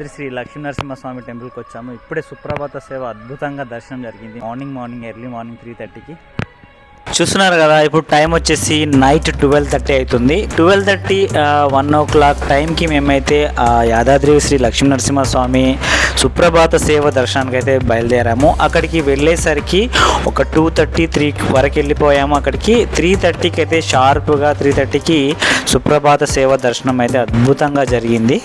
యాదాద్రి శ్రీ లక్ష్మీనరసింహస్వామి టెంపుల్కి వచ్చాము. ఇప్పుడే సుప్రభాత సేవ అద్భుతంగా దర్శనం జరిగింది. Morning morning early morning three థర్టీకి చూస్తున్నారు కదా ఇప్పుడు టైం వచ్చేసి నైట్ ట్వెల్వ్ థర్టీ అవుతుంది. Twelve thirty one o'clock టైంకి మేమైతే యాదాద్రి శ్రీ లక్ష్మీనరసింహస్వామి సుప్రభాత సేవ దర్శనానికి అయితే బయలుదేరాము. అక్కడికి వెళ్ళేసరికి ఒక టూ థర్టీ త్రీ వరకు వెళ్ళిపోయాము అక్కడికి. త్రీ థర్టీకి అయితే షార్ప్గా త్రీ థర్టీకి సుప్రభాత సేవ దర్శనం అయితే అద్భుతంగా జరిగింది.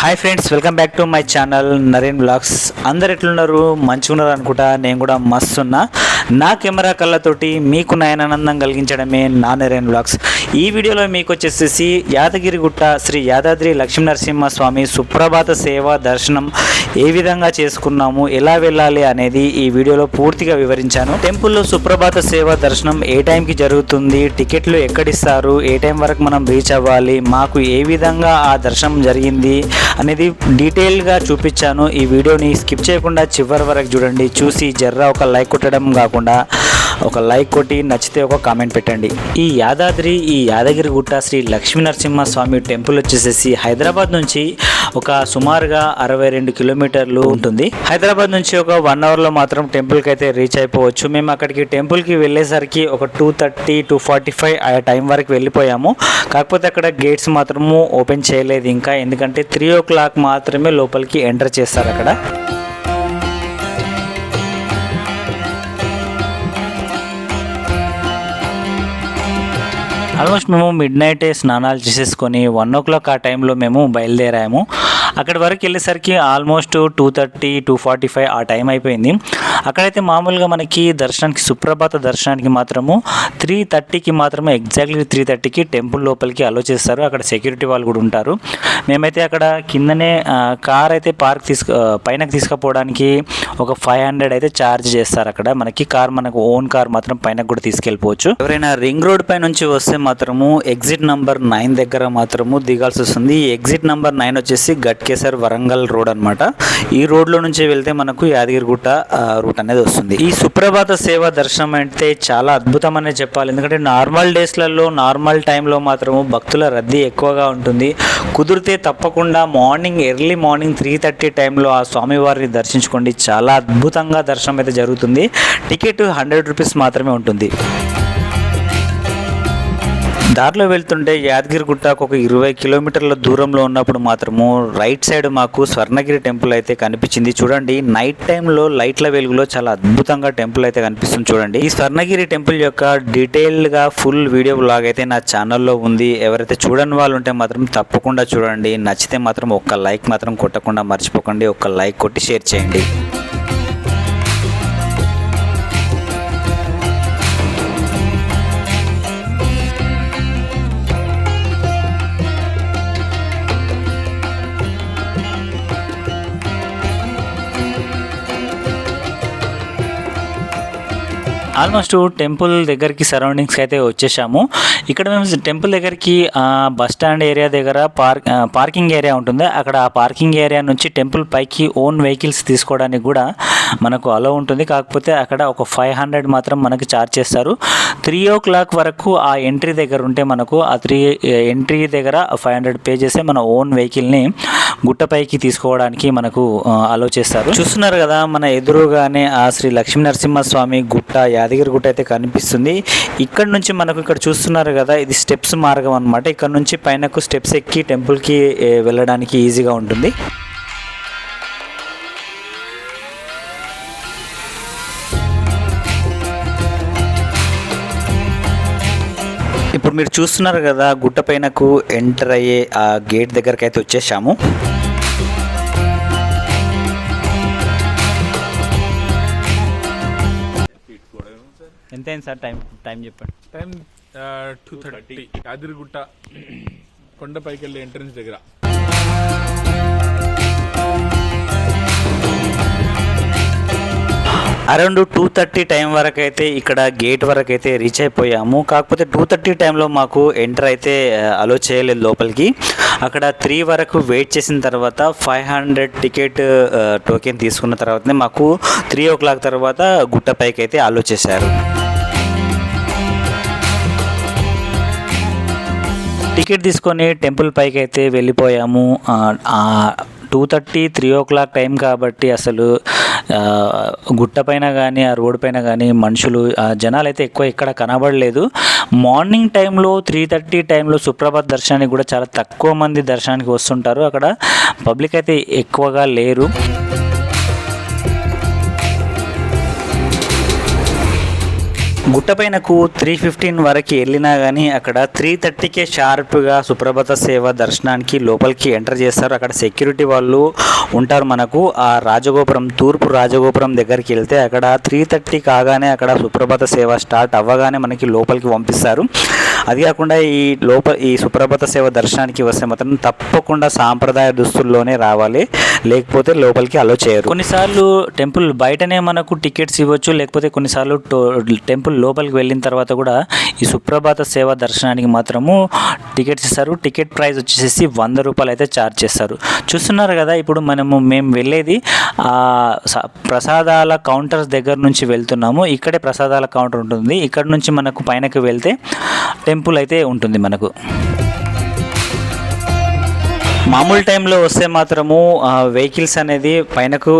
Hi friends welcome back to my channel Naren blogs అందరు ఎట్లున్నారు? మంచిగా ఉన్నారు అనుకుంటా? నేను కూడా మస్తు ఉన్నా నా కెమెరా కళ్ళతోటి మీకు నయనానందం కలిగించడమే నా నరేన్ బ్లాగ్స్ ఈ వీడియోలో మీకు వచ్చేసేసి యాదగిరిగుట్ట శ్రీ యాదాద్రి లక్ష్మీనరసింహ స్వామి సుప్రభాత సేవ దర్శనం ఏ విధంగా చేసుకున్నాము ఎలా వెళ్ళాలి అనేది ఈ వీడియోలో పూర్తిగా వివరించాను. టెంపుల్లో సుప్రభాత సేవ దర్శనం ఏ టైంకి జరుగుతుంది టికెట్లు ఎక్కడిస్తారు ఏ టైం వరకు మనం రీచ్ అవ్వాలి మాకు ఏ విధంగా ఆ దర్శనం జరిగింది అనేది డీటెయిల్గా చూపించాను. ఈ వీడియోని స్కిప్ చేయకుండా చివరి వరకు చూడండి. చూసి జర్రా ఒక లైక్ కొట్టడం కాకుండా ఒక లైక్ కొట్టి నచ్చితే ఒక కామెంట్ పెట్టండి. ఈ యాదాద్రి ఈ యాదగిరిగుట్ట శ్రీ లక్ష్మీనరసింహ స్వామి టెంపుల్ వచ్చేసేసి హైదరాబాద్ నుంచి ఒక సుమారుగా అరవై రెండు కిలోమీటర్లు ఉంటుంది. హైదరాబాద్ నుంచి ఒక వన్ అవర్లో మాత్రం టెంపుల్కి అయితే రీచ్ అయిపోవచ్చు. మేము అక్కడికి టెంపుల్కి వెళ్ళేసరికి ఒక two thirty two forty five ఆ టైం వరకు వెళ్ళిపోయాము. కాకపోతే అక్కడ గేట్స్ మాత్రము ఓపెన్ చేయలేదు ఇంకా. ఎందుకంటే త్రీ ఓ క్లాక్ మాత్రమే లోపలికి ఎంటర్ చేస్తారు అక్కడ. ఆల్మోస్ట్ మేము మిడ్ నైటే స్నానాలు చేసేసుకొని వన్ ఓ క్లాక్ ఆ టైంలో మేము బయలుదేరాము. అక్కడి వరకు వెళ్ళేసరికి almost two thirty two forty five ఆ టైం అయిపోయింది. అక్కడైతే మామూలుగా మనకి దర్శనానికి సుప్రభాత దర్శనానికి మాత్రము త్రీ థర్టీకి మాత్రమే ఎగ్జాక్ట్లీ త్రీ థర్టీకి టెంపుల్ లోపలికి అలో చేస్తారు. అక్కడ సెక్యూరిటీ వాళ్ళు కూడా ఉంటారు. మేమైతే అక్కడ కిందనే కార్ అయితే పార్క్ తీసుకు ఆ, పైనకి తీసుకుపోవడానికి ఒక ఫైవ్ హండ్రెడ్ అయితే ఛార్జ్ చేస్తారు అక్కడ. మనకి కార్ మనకు ఓన్ కార్ మాత్రం పైన కూడా తీసుకెళ్ళిపోవచ్చు. ఎవరైనా రింగ్ రోడ్ పై నుంచి వస్తే మాత్రము ఎగ్జిట్ నంబర్ నైన్ దగ్గర మాత్రము దిగాల్సి వస్తుంది. ఎగ్జిట్ నంబర్ నైన్ వచ్చేసి గట్ గట్కేసర్ వరంగల్ రోడ్ అన్నమాట. ఈ రోడ్లో నుంచి వెళ్తే మనకు యాదగిరిగుట్ట రూట్ అనేది వస్తుంది. ఈ సుప్రభాత సేవ దర్శనం అంటే చాలా అద్భుతం అనే చెప్పాలి. ఎందుకంటే నార్మల్ డేస్లలో నార్మల్ టైంలో మాత్రము భక్తుల రద్దీ ఎక్కువగా ఉంటుంది. కుదిరితే తప్పకుండా morning early morning three thirty టైంలో ఆ స్వామివారిని దర్శించుకోండి. చాలా అద్భుతంగా దర్శనం అయితే జరుగుతుంది. టికెట్ హండ్రెడ్ రూపీస్ మాత్రమే ఉంటుంది. దారిలో వెళ్తుంటే యాదగిరిగుట్టకు ఒక ఇరవై కిలోమీటర్ల దూరంలో ఉన్నప్పుడు మాత్రము రైట్ సైడ్ మాకు స్వర్ణగిరి టెంపుల్ అయితే కనిపించింది. చూడండి నైట్ టైంలో లైట్ల వెలుగులో చాలా అద్భుతంగా టెంపుల్ అయితే కనిపిస్తుంది చూడండి. ఈ స్వర్ణగిరి టెంపుల్ యొక్క డీటెయిల్గా ఫుల్ వీడియో బ్లాగ్ అయితే నా ఛానల్లో ఉంది. ఎవరైతే చూడని వాళ్ళు ఉంటే మాత్రం తప్పకుండా చూడండి. నచ్చితే మాత్రం ఒక్క లైక్ మాత్రం కొట్టకుండా మర్చిపోకండి. ఒక్క లైక్ కొట్టి షేర్ చేయండి. ఆల్మోస్ట్ టెంపుల్ దగ్గరికి సరౌండింగ్స్కి అయితే వచ్చేసాము. ఇక్కడ మేము టెంపుల్ దగ్గరికి బస్ స్టాండ్ ఏరియా దగ్గర పార్క్ పార్కింగ్ ఏరియా ఉంటుంది. అక్కడ ఆ పార్కింగ్ ఏరియా నుంచి టెంపుల్ పైకి ఓన్ వెహికల్స్ తీసుకోవడానికి కూడా మనకు అలో ఉంటుంది. కాకపోతే అక్కడ ఒక ఫైవ్ హండ్రెడ్ మాత్రం మనకి ఛార్జ్ చేస్తారు. త్రీ ఓ క్లాక్ వరకు ఆ ఎంట్రీ దగ్గర ఉంటే మనకు ఆ త్రీ ఎంట్రీ దగ్గర ఫైవ్ హండ్రెడ్ పే చేస్తే మన ఓన్ వెహికల్ని గుట్టపైకి తీసుకోవడానికి మనకు అలో చేస్తారు. చూస్తున్నారు కదా మన ఎదురుగానే ఆ శ్రీ లక్ష్మీ నరసింహస్వామి గుట్ట యాదగిరి గుట్ట అయితే కనిపిస్తుంది. ఇక్కడ నుంచి మనకు ఇక్కడ చూస్తున్నారు కదా ఇది స్టెప్స్ మార్గం అన్నమాట. ఇక్కడ నుంచి పైనకు స్టెప్స్ ఎక్కి టెంపుల్కి వెళ్ళడానికి ఈజీగా ఉంటుంది. ఇప్పుడు మీరు చూస్తున్నారు కదా గుట్ట పైనకు ఎంటర్ అయ్యే ఆ గేట్ దగ్గరకైతే వచ్చేసాము. ఎంత అయింది సార్ టైం టైం చెప్పండి. టైం టూ థర్టీ యాదిరిగుట్ట కొండపైకి వెళ్ళే ఎంట్రన్స్ దగ్గర. అరౌండ్ టూ థర్టీ టైం వరకు అయితే ఇక్కడ గేట్ వరకు అయితే రీచ్ అయిపోయాము. కాకపోతే టూ థర్టీ టైంలో మాకు ఎంటర్ అయితే అలో చేయలేదు లోపలికి. అక్కడ త్రీ వరకు వెయిట్ చేసిన తర్వాత ఫైవ్ హండ్రెడ్ టికెట్ టోకెన్ తీసుకున్న తర్వాతనే మాకు త్రీ ఓ క్లాక్ తర్వాత గుట్టపైకి అయితే అలో చేశారు. టికెట్ తీసుకొని టెంపుల్ పైకి అయితే వెళ్ళిపోయాము two thirty three o'clock time కాబట్టి అసలు గుట్ట పైన కానీ ఆ రోడ్ పైన కానీ మనుషులు జనాలు అయితే ఎక్కువ ఇక్కడ కనబడలేదు. మార్నింగ్ టైంలో త్రీ థర్టీ టైంలో సుప్రభాత్ దర్శనానికి కూడా చాలా తక్కువ మంది దర్శనానికి వస్తుంటారు. అక్కడ పబ్లిక్ అయితే ఎక్కువగా లేరు. గుట్టపైనకు త్రీ ఫిఫ్టీన్ వరకు వెళ్ళినా కానీ అక్కడ త్రీ థర్టీకే షార్ప్గా సుప్రభాత సేవ దర్శనానికి లోపలికి ఎంటర్ చేస్తారు. అక్కడ సెక్యూరిటీ వాళ్ళు ఉంటారు మనకు. ఆ రాజగోపురం తూర్పు రాజగోపురం దగ్గరికి వెళ్తే అక్కడ త్రీ థర్టీ కాగానే అక్కడ సుప్రభాత సేవ స్టార్ట్ అవ్వగానే మనకి లోపలికి పంపిస్తారు. అది కాకుండా ఈ లోపల ఈ సుప్రభాత సేవ దర్శనానికి వస్తే మాత్రం తప్పకుండా సాంప్రదాయ దుస్తుల్లోనే రావాలి. లేకపోతే లోపలికి అలో చేయరు. కొన్నిసార్లు టెంపుల్ బయటనే మనకు టికెట్స్ ఇవ్వచ్చు. లేకపోతే కొన్నిసార్లు టో- టెంపుల్ లోపలికి వెళ్ళిన తర్వాత కూడా ఈ సుప్రభాత సేవ దర్శనానికి మాత్రము టికెట్స్ ఇస్తారు. టికెట్ ప్రైస్ వచ్చేసి వంద రూపాయలు అయితే ఛార్జ్ చేస్తారు. చూస్తున్నారు కదా ఇప్పుడు మనము మేము వెళ్ళేది ప్రసాదాల కౌంటర్స్ దగ్గర నుంచి వెళ్తున్నాము. ఇక్కడే ప్రసాదాల కౌంటర్ ఉంటుంది. ఇక్కడ నుంచి మనకు పైనకి వెళ్తే టెంపుల్ అయితే ఉంటుంది మనకు. మామూలు టైంలో వస్తే మాత్రము వెహికల్స్ అనేది పైనకు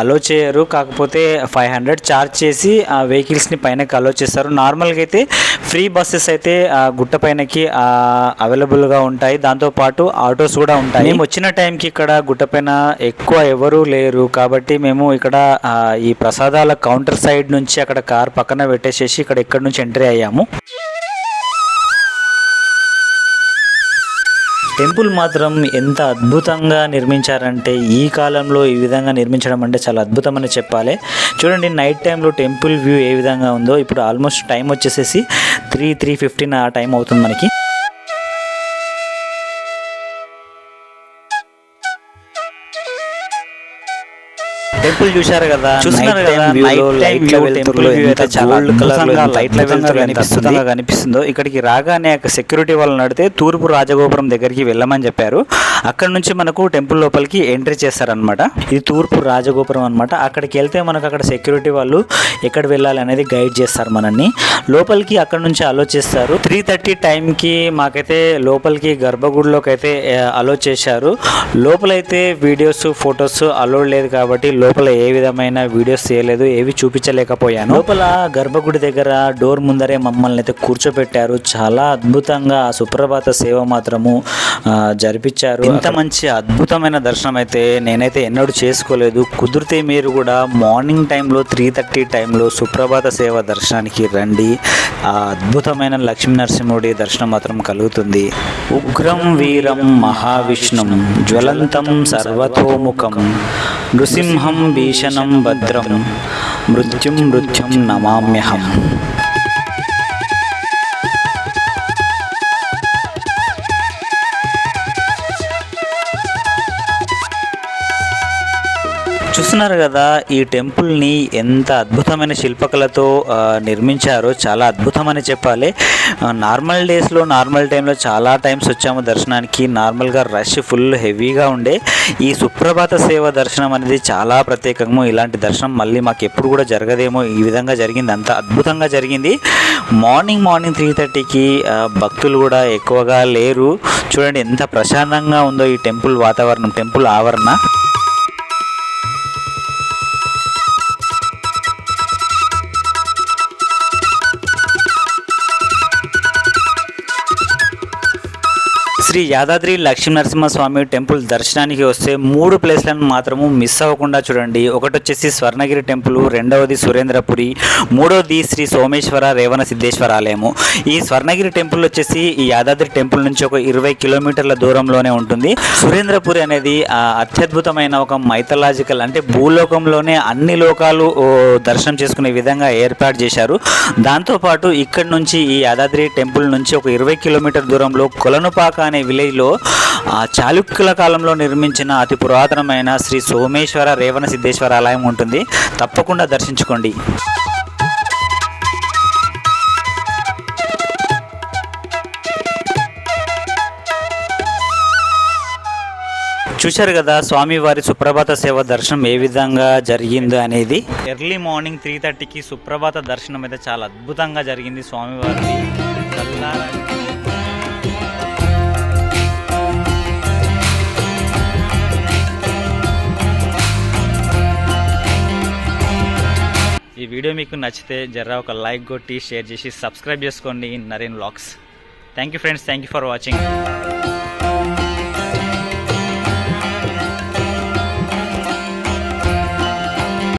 అలో చేయరు. కాకపోతే ఫైవ్ హండ్రెడ్ ఛార్జ్ చేసి ఆ వెహికల్స్ని పైనకి అలో చేస్తారు. నార్మల్గా అయితే ఫ్రీ బస్సెస్ అయితే ఆ గుట్ట పైనకి అవైలబుల్గా ఉంటాయి. దాంతోపాటు ఆటోస్ కూడా ఉంటాయి. మేము వచ్చిన టైంకి ఇక్కడ గుట్ట పైన ఎక్కువ ఎవరు లేరు. కాబట్టి మేము ఇక్కడ ఈ ప్రసాదాల కౌంటర్ సైడ్ నుంచి అక్కడ కార్ పక్కన పెట్టేసేసి ఇక్కడ ఇక్కడ నుంచి ఎంట్రీ అయ్యాము. టెంపుల్ మాత్రం ఎంత అద్భుతంగా నిర్మించారంటే ఈ కాలంలో ఈ విధంగా నిర్మించడం అంటే చాలా అద్భుతమని చెప్పాలి. చూడండి నైట్ టైంలో టెంపుల్ వ్యూ ఏ విధంగా ఉందో. ఇప్పుడు ఆల్మోస్ట్ టైం వచ్చేసేసి త్రీ త్రీ ఫిఫ్టీన్ ఆ టైం అవుతుంది మనకి. టెంపుల్ చూశారు కదా చూస్తున్నారు కదా, view night లో time light view వెలుతురులో temple view ఎంత అయితే చాలా gold colour లో అద్భుతంగా ఎంత light అద్భుతంగా వెలుతురులో కనిపిస్తుందో కనిపిస్తుంది. ఇక్కడికి రాగానే సెక్యూరిటీ వాళ్ళు నడితే తూర్పు రాజగోపురం దగ్గరికి వెళ్ళమని చెప్పారు. అక్కడ నుంచి మనకు టెంపుల్ లోపలికి ఎంట్రీ చేస్తారనమాట ఇది తూర్పు రాజగోపురం అనమాట అక్కడికి వెళ్తే మనకు అక్కడ సెక్యూరిటీ వాళ్ళు ఎక్కడ వెళ్ళాలి అనేది గైడ్ చేస్తారు మనల్ని. లోపలికి అక్కడ నుంచి అలో చేస్తారు. త్రీ థర్టీ టైంకి మాకైతే లోపలికి గర్భగుడిలోకి అయితే అలో చేశారు. లోపలైతే వీడియోస్ ఫొటోస్ అలో లేదు కాబట్టి లోపల ఏ విధమైన వీడియోస్ చేయలేదు ఏవి చూపించలేకపోయాను. లోపల గర్భగుడి దగ్గర డోర్ ముందరే మమ్మల్ని అయితే కూర్చోబెట్టారు చాలా అద్భుతంగా ఆ సుప్రభాత సేవ మాత్రము జరిపించారు. ఇంత మంచి అద్భుతమైన దర్శనం అయితే నేనైతే ఎన్నడూ చేసుకోలేదు. కుదిరితే మీరు కూడా మార్నింగ్ టైంలో త్రీ థర్టీ టైంలో సుప్రభాత సేవ దర్శనానికి రండి. ఆ అద్భుతమైన లక్ష్మీ నరసింహుడి దర్శనం మాత్రం కలుగుతుంది. ఉగ్రం వీరం మహావిష్ణుం జ్వలంతం సర్వతోముఖం. నృసింహం భీషణం భద్రం మృత్యుం మృత్యుం నమామ్యహం చూస్తున్నారు కదా ఈ టెంపుల్ని ఎంత అద్భుతమైన శిల్పకళతో నిర్మించారో చాలా అద్భుతమని చెప్పాలి. నార్మల్ డేస్లో నార్మల్ టైంలో చాలా టైమ్స్ వచ్చాము దర్శనానికి. నార్మల్గా రష్ ఫుల్ హెవీగా ఉండే. ఈ సుప్రభాత సేవ దర్శనం అనేది చాలా ప్రత్యేకము. ఇలాంటి దర్శనం మళ్ళీ మాకు ఎప్పుడు కూడా జరగదేమో. ఈ విధంగా జరిగింది. అంత అద్భుతంగా జరిగింది. మార్నింగ్ మార్నింగ్ త్రీ థర్టీకి భక్తులు కూడా ఎక్కువగా లేరు. చూడండి ఎంత ప్రశాంతంగా ఉందో ఈ టెంపుల్ వాతావరణం టెంపుల్ ఆవరణ. శ్రీ యాదాద్రి లక్ష్మీనరసింహస్వామి టెంపుల్ దర్శనానికి వస్తే మూడు ప్లేస్లను మాత్రము మిస్ అవ్వకుండా చూడండి. ఒకటి వచ్చేసి స్వర్ణగిరి టెంపుల్ రెండవది సురేంద్రపురి మూడవది శ్రీ సోమేశ్వర రేవణ సిద్ధేశ్వర ఆలయము. ఈ స్వర్ణగిరి టెంపుల్ వచ్చేసి ఈ యాదాద్రి టెంపుల్ నుంచి ఒక ఇరవై కిలోమీటర్ల దూరంలోనే ఉంటుంది. సురేంద్రపురి అనేది అత్యద్భుతమైన ఒక మైథలాజికల్ అంటే భూలోకంలోనే అన్ని లోకాలు దర్శనం చేసుకునే విధంగా ఏర్పాటు చేశారు. దాంతోపాటు ఇక్కడ నుంచి ఈ యాదాద్రి టెంపుల్ నుంచి ఒక ఇరవై కిలోమీటర్ దూరంలో కొలనుపాక అనే విలేజ్లో చాళుక్యుల కాలంలో నిర్మించిన అతి పురాతనమైన శ్రీ సోమేశ్వర రేవణ సిద్ధేశ్వర ఆలయం ఉంటుంది. తప్పకుండా దర్శించుకోండి. చూశారు కదా స్వామివారి సుప్రభాత సేవ దర్శనం ఏ విధంగా జరిగిందో అనేది? ఎర్లీ మార్నింగ్ త్రీ థర్టీకి సుప్రభాత దర్శనం అయితే చాలా అద్భుతంగా జరిగింది స్వామివారి వీడియో మీకు నచ్చితే జర్రా ఒక లైక్ కొట్టి షేర్ చేసి సబ్స్క్రైబ్ చేసుకోండి. Naren vlogs. Thank you friends thank you for watching